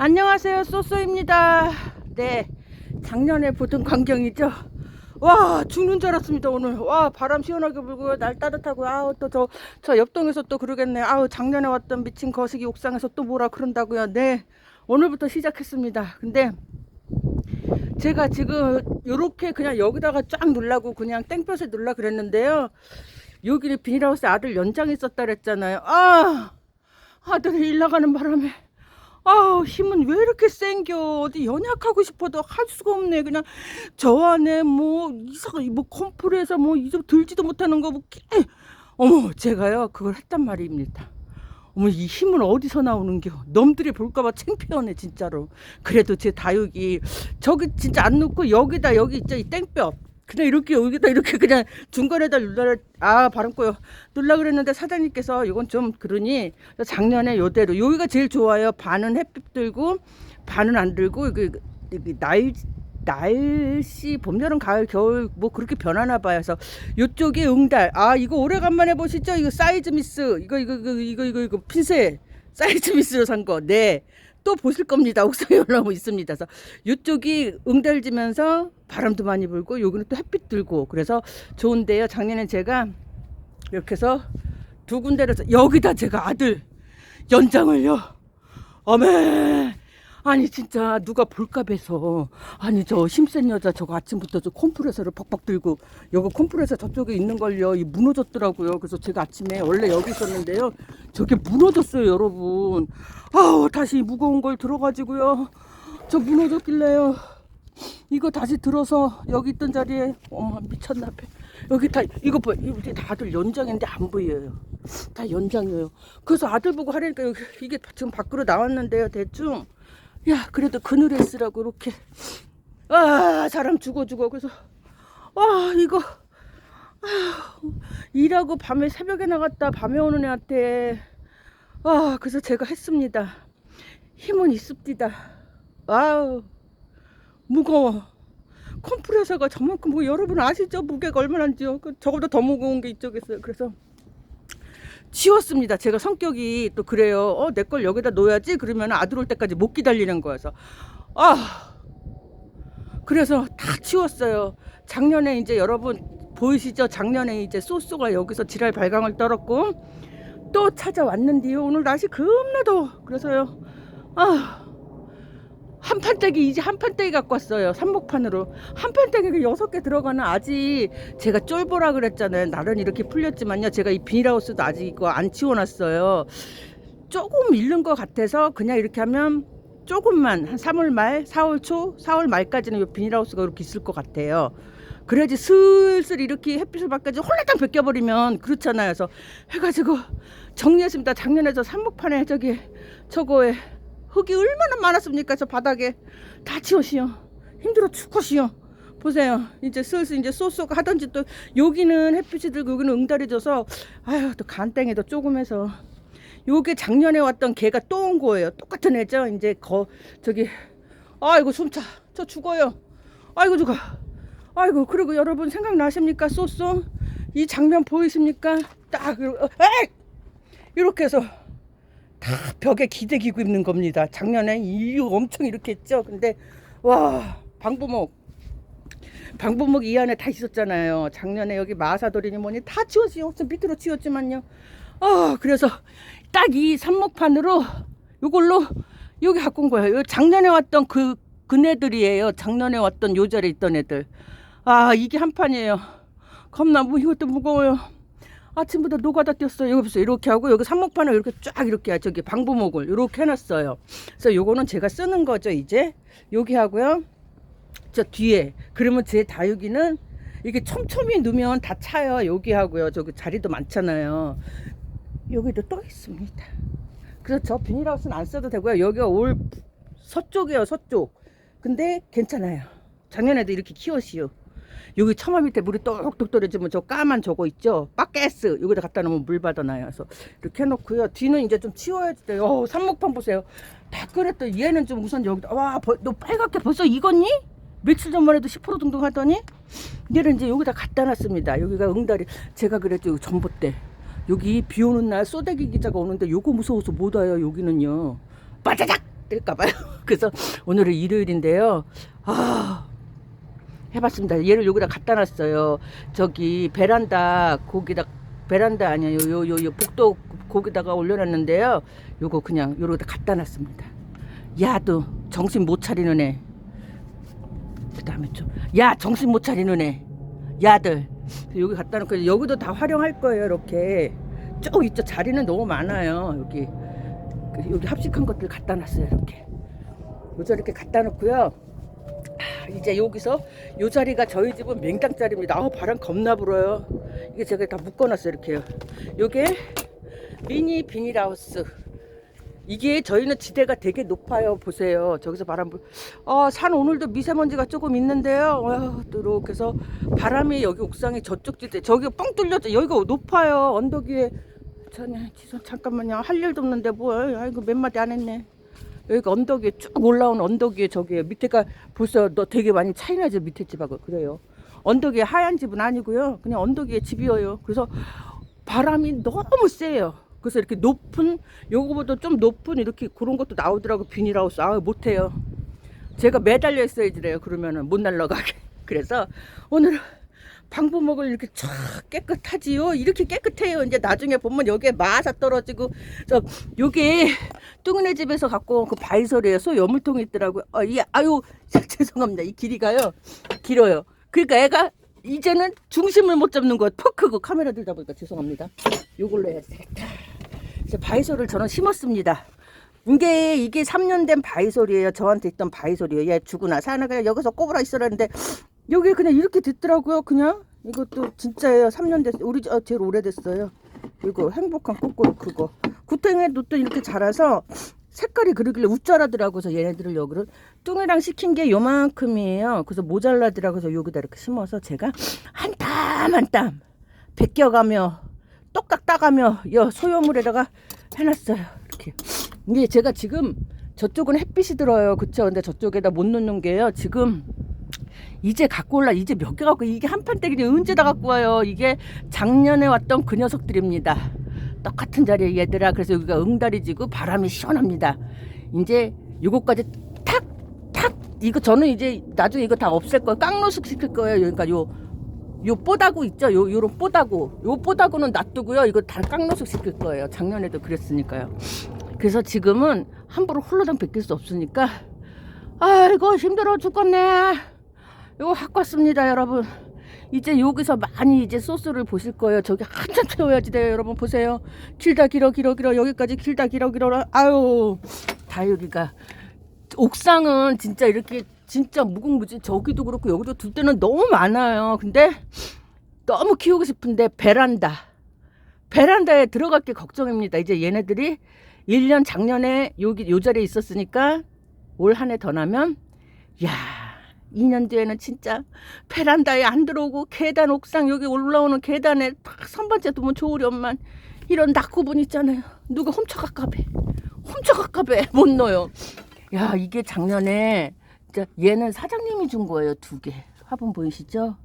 안녕하세요 소소입니다. 네 작년에 보던 광경이죠? 와 죽는 줄 알았습니다 오늘. 와 바람 시원하게 불고 날 따뜻하고 아우 또 저 저 옆동에서 또 그러겠네. 아우 작년에 왔던 미친 거시기 옥상에서 또 뭐라 그런다고요. 네 오늘부터 시작했습니다. 근데 제가 지금 요렇게 그냥 여기다가 쫙 눌라고 그냥 땡볕에 눌라 그랬는데요. 여기는 비닐하우스 아들 연장 있었다 그랬잖아요. 아 아들이 일 나가는 바람에 아우 힘은 왜 이렇게 센겨? 어디 연약하고 싶어도 할 수가 없네. 그냥 저 안에 뭐 이상 뭐 컴프레서 뭐 이제 들지도 못하는 거뭐 깨- 어머 제가요 그걸 했단 말입니다. 어머 이 힘은 어디서 나오는겨? 놈들이 볼까봐 창피하네 진짜로. 그래도 제 다육이 저기 진짜 안 놓고 여기다 여기 있죠 이 땡볕 그냥 이렇게 여기다 이렇게 그냥 중간에다 눌러 아 발음 꼬여 눌라 그랬는데 사장님께서 이건 좀 그러니 작년에 요대로 여기가 제일 좋아요. 반은 햇빛 들고 반은 안 들고 이게 날 날씨 봄 여름 가을 겨울 뭐 그렇게 변하나 봐요. 그래서 요쪽에 응달. 아 이거 오래간만에 보시죠? 이거 사이즈 미스. 이거 이거 이거 이거 이거, 이거 핀셋. 사이즈 미스로 산 거. 네 또 보실 겁니다. 옥상에 올라오고 있습니다. 그래서 이쪽이 응달지면서 바람도 많이 불고 여기는 또 햇빛 들고 그래서 좋은데요. 작년에 제가 이렇게 해서 두 군데를 써- 여기다 제가 아들 연장을요. 어메 아니 진짜 누가 볼까 봐서. 아니 저 힘센 여자 저거 아침부터 저 컴프레서를 팍팍 들고 여기 컴프레서 저쪽에 있는 걸요. 이 무너졌더라고요. 그래서 제가 아침에 원래 여기 있었는데요. 저게 무너졌어요 여러분. 아우 다시 무거운 걸 들어가지고요. 저 무너졌길래요. 이거 다시 들어서 여기 있던 자리에 어머 미쳤나 봐 여기 다 이거 봐. 이거 다들 연장인데 안 보여요. 다 연장이에요. 그래서 아들 보고 하려니까 여기 이게 지금 밖으로 나왔는데요 대충 야 그래도 그늘에 쓰라고 이렇게. 아 사람 죽어 죽어. 그래서 아 이거. 아, 일하고 밤에 새벽에 나갔다 밤에 오는 애한테. 아 그래서 제가 했습니다. 힘은 있습니다. 아우 무거워. 컴프레서가 저만큼 뭐 여러분 아시죠? 무게가 얼마나인지요 그 저보다 더 무거운 게 이쪽에 있어요. 그래서 치웠습니다. 제가 성격이 또 그래요. 어, 내 걸 여기다 놓아야지. 그러면 아들 올 때까지 못 기다리는 거여서. 아, 그래서 다 치웠어요. 작년에 이제 여러분 보이시죠? 작년에 이제 소스가 여기서 지랄 발광을 떨었고 또 찾아왔는데요. 오늘 날씨 겁나도 그래서요. 아, 한판떼기 이제 한판떼기 갖고 왔어요. 삼목판으로 한판떼기가 여섯 개 들어가는 아직 제가 쫄보라 그랬잖아요. 날은 이렇게 풀렸지만요. 제가 이 비닐하우스도 아직 이거 안 치워놨어요. 조금 잃는 것 같아서 그냥 이렇게 하면 조금만 한 3월 말, 4월 초, 4월 말까지는 이 비닐하우스가 이렇게 있을 것 같아요. 그래야지 슬슬 이렇게 햇빛을 받까지 홀라당 벗겨버리면 그렇잖아요. 그래서 해가지고 정리했습니다. 작년에 저 삼목판에 저기 저거에 흙이 얼마나 많았습니까? 저 바닥에 다 치우시오. 힘들어 죽겠시오. 보세요. 이제 슬슬 이제 쏘쏘가 하던지 또 여기는 햇빛이 들고 여기는 응달이 져서 아유 또 간땡이도 조금 해서 요게 작년에 왔던 개가 또 온 거예요. 똑같은 애죠. 이제 거 저기 아이고 숨차. 저 죽어요. 아이고 죽어. 아이고 그리고 여러분 생각나십니까? 쏘쏘 이 장면 보이십니까? 딱 어, 에이! 이렇게 해서 다 벽에 기대기고 입는 겁니다. 작년에 이유 엄청 이렇게 했죠. 근데 와 방부목 방부목 이 안에 다 있었잖아요. 작년에 여기 마사돌이니 뭐니 다 치웠어요. 좀 밑으로 치웠지만요. 아 그래서 딱이 삼목판으로 요걸로 여기 갖고 온 거예요. 요 작년에 왔던 그 그네들이에요. 작년에 왔던 요 자리에 있던 애들. 아 이게 한 판이에요. 겁나 뭐 이것도 무거워요. 아침부터 노가다 뛰었어요. 여기 보세요. 이렇게 하고 여기 삼목판을 이렇게 쫙 이렇게 저기 방부목을 이렇게 해놨어요. 그래서 요거는 제가 쓰는 거죠. 이제 여기 하고요. 저 뒤에 그러면 제 다육이는 이게 촘촘히 넣으면 다 차요. 여기 하고요. 저기 자리도 많잖아요. 여기도 또 있습니다. 그래서 저 비닐하우스는 안 써도 되고요. 여기가 올 서쪽이에요. 서쪽. 근데 괜찮아요. 작년에도 이렇게 키웠시오. 여기 처마 밑에 물이 똑똑 떨어지면 저 까만 저거 있죠? 바게스 여기다 갖다 놓으면 물 받아놔요. 그래서 이렇게 해놓고요. 뒤는 이제 좀 치워야지 돼요. 어, 삼목판 보세요. 다 끓였더. 얘는 좀 우선 여기다 와, 벌- 너 빨갛게 벌써 익었니? 며칠 전만 해도 10% 정도 하더니 얘를 이제 여기다 갖다 놨습니다. 여기가 응달이 제가 그랬죠. 전봇대. 여기 비 오는 날 쏘대기 기자가 오는데 요거 무서워서 못 와요. 여기는요. 빠자작 뜰까봐요. 그래서 오늘은 일요일인데요. 아, 해봤습니다. 얘를 여기다 갖다 놨어요. 저기 베란다 거기다 베란다 아니에요. 요 요 요 복도 거기다가 올려놨는데요. 요거 그냥 요러다 갖다 놨습니다. 야도 정신 못 차리는 애. 그다음에 좀 야 정신 못 차리는 애. 야들 여기 갖다 놓고 여기도 다 활용할 거예요. 이렇게 쭉 있죠. 자리는 너무 많아요. 여기 그 여기 합식한 것들 갖다 놨어요. 이렇게 요저 이렇게 갖다 놓고요. 아, 이제 여기서 요 자리가 저희 집은 맹당 자리입니다. 아우 바람 겁나 불어요. 이게 제가 다 묶어놨어요 이렇게요. 요게 미니 비닐하우스. 이게 저희는 지대가 되게 높아요. 보세요. 저기서 바람 불. 어, 산 오늘도 미세먼지가 조금 있는데요. 어, 또 이렇게 해서 바람이 여기 옥상에 저쪽 지대 저기 뻥 뚫렸죠. 여기가 높아요. 언덕 위에. 지선 잠깐만요. 할 일도 없는데 뭘? 아이고 몇 마디 안 했네. 여기가 언덕 위에 쭉 올라온 언덕 위에 저기에요. 밑에가 벌써 너 되게 많이 차이나죠 밑에 집하고 그래요. 언덕 위에 하얀 집은 아니고요. 그냥 언덕 위에 집이에요. 그래서 바람이 너무 세요. 그래서 이렇게 높은 요거보다 좀 높은 이렇게 그런 것도 나오더라고 비닐하우스. 아 못해요. 제가 매달려 있어야 지래요. 그러면은 못 날라가게. 그래서 오늘 방부목을 이렇게 쫙 깨끗하지요. 이렇게 깨끗해요. 이제 나중에 보면 여기에 마사 떨어지고 저 요게 뚱이네 집에서 갖고 온 그 바이솔이에요. 소 여물통이 있더라고요. 아, 이 아유 죄송합니다. 이 길이가요 길어요. 그러니까 애가 이제는 중심을 못 잡는 거야. 퍽 크고 카메라 들다 보니까 죄송합니다. 요걸로 해야 되겠다. 이제 바이솔을 저는 심었습니다. 이게 이게 3년 된 바이솔이에요. 저한테 있던 바이솔이에요. 얘 죽으나 사나 그냥 여기서 꼽으라 있으라는데 여기 그냥 이렇게 됐더라고요. 그냥 이것도 진짜예요. 3년 됐어요. 우리 집- 어, 제일 오래됐어요. 이거 행복한 꼬꼬로 그거 구탱에도 또 이렇게 자라서 색깔이 그러길래 우짜라더라고 서 얘네들을 여기를 뚱이랑 시킨 게 요만큼이에요. 그래서 모자라더라고 서 여기다 이렇게 심어서 제가 한 땀 한 땀 베껴가며 똑딱 따가며 여 소요물에다가 해놨어요. 이렇게 이게 제가 지금 저쪽은 햇빛이 들어요. 그쵸? 근데 저쪽에다 못 놓는 게요. 지금 이제 갖고 올라 이제 몇 개 갖고 이게 한 판 때기 언제 다 갖고 와요. 이게 작년에 왔던 그 녀석들입니다. 똑같은 자리에 얘들아. 그래서 여기가 응다리 지고 바람이 시원합니다. 이제 요거까지 탁 탁 이거 저는 이제 나중에 이거 다 없앨 거예요. 깡노숙 시킬 거예요. 그러니까 요요 뽀다구 있죠? 요 요런 뽀다구. 요 뽀다구는 놔두고요. 이거 다 깡노숙 시킬 거예요. 작년에도 그랬으니까요. 그래서 지금은 함부로 홀로당 베낄 수 없으니까 아이고 힘들어 죽겠네. 이거 갖고 왔습니다, 여러분. 이제 여기서 많이 이제 소스를 보실 거예요. 저기 한참 채워야지 돼요, 여러분. 보세요. 길다 길어 길어 길어 여기까지 길다 길어 길어. 아유 다 여기가 옥상은 진짜 이렇게 진짜 무궁무진 저기도 그렇고 여기도 둘 때는 너무 많아요. 근데 너무 키우고 싶은데 베란다 베란다에 들어갈 게 걱정입니다. 이제 얘네들이 1년 작년에 여기 요 자리에 있었으니까 올 한 해 더 나면 야 2년 뒤에는 진짜 베란다에 안 들어오고 계단 옥상 여기 올라오는 계단에 딱 선반째 두면 좋으련만 이런 낙후분 있잖아요. 누가 훔쳐갈까배 훔쳐갈까배 못 넣어요. 야 이게 작년에 진짜 얘는 사장님이 준 거예요 두 개. 화분 보이시죠?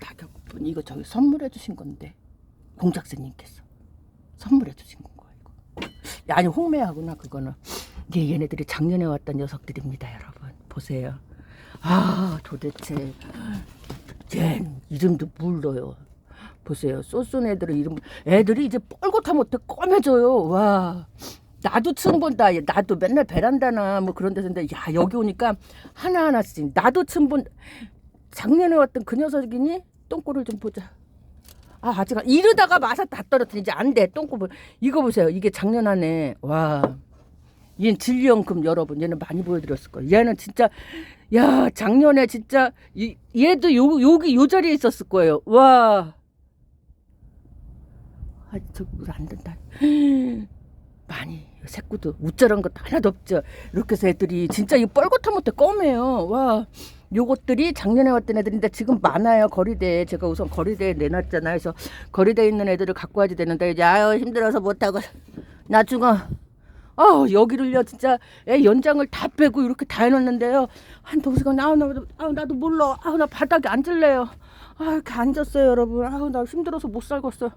낙엽분 이거 저기 선물해 주신 건데 공작새님께서 선물해 주신 거예요. 이거. 야, 아니 홍매하구나 그거는. 이게 얘네들이 작년에 왔던 녀석들입니다 여러분. 보세요. 아 도대체 쟤 이름도 몰라요. 보세요. 쏘쏜 애들은 이름 애들이 이제 뻘겋다 못해 검해져요. 와. 나도 처음 본다. 나도 맨날 베란다나 뭐 그런 데서 근데 야 여기 오니까 하나하나씩 나도 처음 본 작년에 왔던 그 녀석이니 똥꼬를 좀 보자. 아 아직 안- 이러다가 마사 다 떨어뜨리 이제 안돼 똥꼬를 이거 보세요. 이게 작년 안에 와. 얘는 진리연금 여러분 얘는 많이 보여드렸을 거예요. 얘는 진짜 야 작년에 진짜 이, 얘도 요 여기 요 자리에 있었을 거예요. 와. 아저안 된다. 많이 새꾸도 우짜란 것도 하나도 없죠. 이렇게 해서 애들이 진짜 이 뻘겋다 못해 껌해요. 와. 요것들이 작년에 왔던 애들인데 지금 많아요 거리대에 제가 우선 거리대에 내놨잖아요 그래서 거리대에 있는 애들을 갖고 와야 되는데 이제 아유 힘들어서 못하고 나중에 아 여기를요 진짜 애 연장을 다 빼고 이렇게 다 해놨는데요 한 동생은 아우 나도 아우 나도 몰라. 아우 나 바닥에 앉을래요. 아 이렇게 앉았어요 여러분. 아우 나 힘들어서 못 살겠어.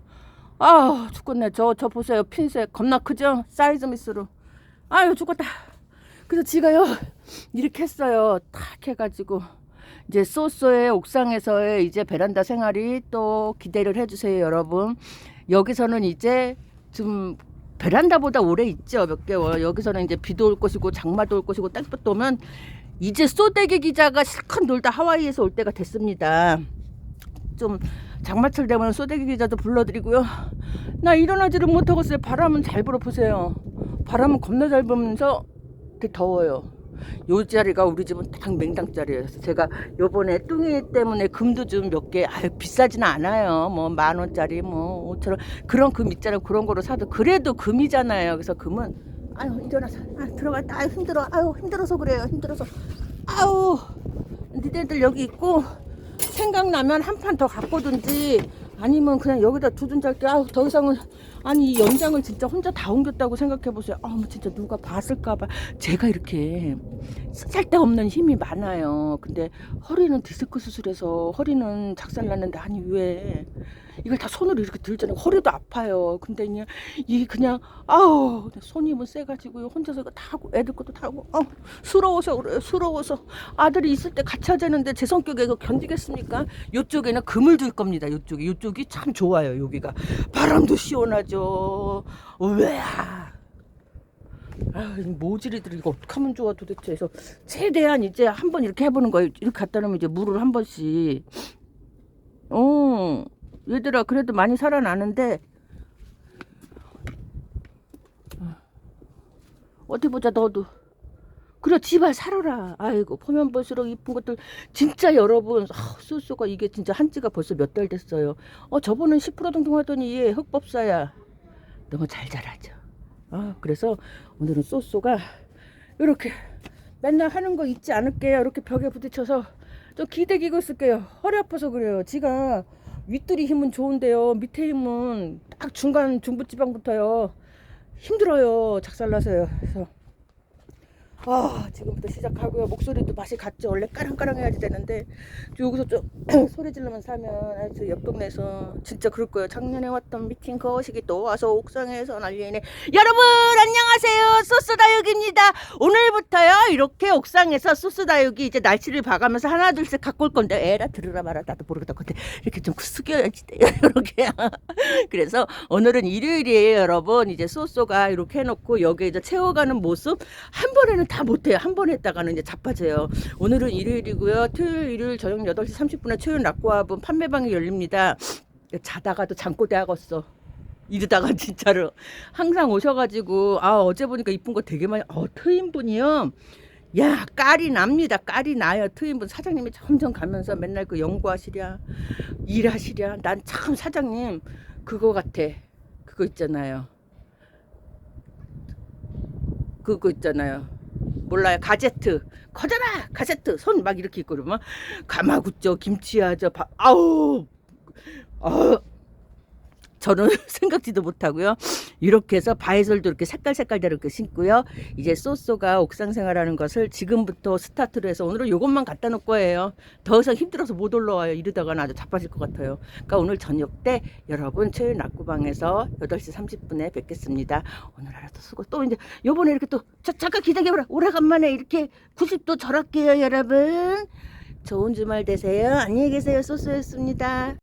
아 죽겠네. 저저 보세요. 핀셋 겁나 크죠? 사이즈 미스로. 아유 죽겠다. 그래서 지가요 이렇게 했어요. 탁 해가지고. 이제 소소의 옥상에서의 이제 베란다 생활이 또 기대를 해주세요, 여러분. 여기서는 이제 좀 베란다보다 오래 있죠, 몇 개월. 여기서는 이제 비도 올 것이고 장마도 올 것이고 땡볕도 오면 이제 소대기 기자가 실컷 놀다 하와이에서 올 때가 됐습니다. 좀 장마철 되면 소대기 기자도 불러드리고요. 나 일어나지를 못하겠어요. 바람은 잘 불어 보세요. 바람은 겁나 잘 불면서 되게 더워요. 요 자리가 우리 집은 딱 맹당 자리였어. 제가 요번에 뚱이 때문에 금도 좀 몇 개, 아유, 비싸지는 않아요. 뭐 만 원짜리, 뭐 오천 원 그런 금 있잖아요. 그런 거로 사도 그래도 금이잖아요. 그래서 금은 아유 일어나서 아, 들어갔다. 아유 힘들어. 아유 힘들어서 그래요. 힘들어서. 아유 니네들 여기 있고 생각나면 한 판 더 갖고든지 아니면 그냥 여기다 두둔 잘게 아우 더 이상은 아니 이 연장을 진짜 혼자 다 옮겼다고 생각해 보세요 아우 뭐 진짜 누가 봤을까봐 제가 이렇게 쓸데없는 힘이 많아요 근데 허리는 디스크 수술해서 허리는 작살났는데 아니 왜 이걸 다 손으로 이렇게 들잖아요. 허리도 아파요. 근데 그냥 이 그냥 아우 손이 뭐 세가지고 혼자서 이거 다 하고 애들 것도 다 하고 어 수러워서 그래요 수러워서. 아들이 있을 때 같이 하자는데 제 성격에 이거 견디겠습니까? 요쪽에는 금을 둘 겁니다 요쪽에. 요쪽이 참 좋아요 여기가. 바람도 시원하죠. 왜야 아, 이 모질이들 이거 어떡하면 좋아 도대체. 그래서 최대한 이제 한번 이렇게 해보는 거예요. 이렇게 갖다 놓으면 이제 물을 한 번씩. 어 얘들아 그래도 많이 살아나는데. 어디 보자 너도. 그래 지발 살아라. 아이고 보면 볼수록 이쁜 것들 진짜 여러분 아, 쏘쏘가 이게 진짜 한지가 벌써 몇 달 됐어요. 어 저번엔 10% 정도 하더니 얘 흑법사야. 너무 잘 자라죠. 아 그래서 오늘은 쏘쏘가 이렇게 맨날 하는 거 잊지 않을게요. 이렇게 벽에 부딪혀서 좀 기대기고 있을게요. 허리 아파서 그래요. 지가 윗들이 힘은 좋은데요. 밑에 힘은 딱 중간 중부지방부터요. 힘들어요. 작살나서요. 그래서 아 지금부터 시작하고요. 목소리도 맛이 갔죠? 원래 까랑까랑 해야지 되는데 여기서 좀 소리 지르면서 사면 아, 저옆 동네에서 진짜 그럴 거예요. 작년에 왔던 미팅 거식이 또 와서 옥상에서 난리네. 여러분 안녕하세요. 소스다육입니다. 오늘부터요 이렇게 옥상에서 소스다육이 이제 날씨를 봐가면서 하나 둘씩 갖고 올 건데 에라 들으라 말아. 나도 모르겠다 근데 이렇게 좀 숙여야지 이렇게. 그래서 오늘은 일요일이에요 여러분. 이제 소소가 이렇게 해놓고 여기 이제 채워가는 모습 한 번에는 다 못해요. 한 번 했다가는 이제 자빠져요. 오늘은 일요일이고요. 토요일 일요일 저녁 8시 30분에 초연 낙고화분 판매방이 열립니다. 자다가도 잠꼬 대 하겠어. 이러다가 진짜로. 항상 오셔가지고 아 어제 보니까 이쁜 거 되게 많이 어 트윈분이요? 야 깔이 납니다. 깔이 나요. 트윈분 사장님이 점점 가면서 맨날 그 연구하시랴 일하시랴. 난 참 사장님 그거 같아. 그거 있잖아요. 그거 있잖아요 몰라요. 가제트. 커져라 가제트! 손 막 이렇게 있고 그러면 가마굿죠 김치하죠 밥. 아우! 아 저는 생각지도 못하고요. 이렇게 해서 바이솔도 이렇게 색깔 색깔대로 이렇게 신고요. 이제 소소가 옥상 생활하는 것을 지금부터 스타트로 해서 오늘은 이것만 갖다 놓을 거예요. 더 이상 힘들어서 못 올라와요. 이러다가는 아주 자빠질 것 같아요. 그러니까 오늘 저녁 때 여러분 최일 낙구방에서 8시 30분에 뵙겠습니다. 오늘 하루도 수고. 또 이제 요번에 이렇게 또 자, 잠깐 기다려보라. 오래간만에 이렇게 90도 절할게요 여러분. 좋은 주말 되세요. 안녕히 계세요. 소소였습니다.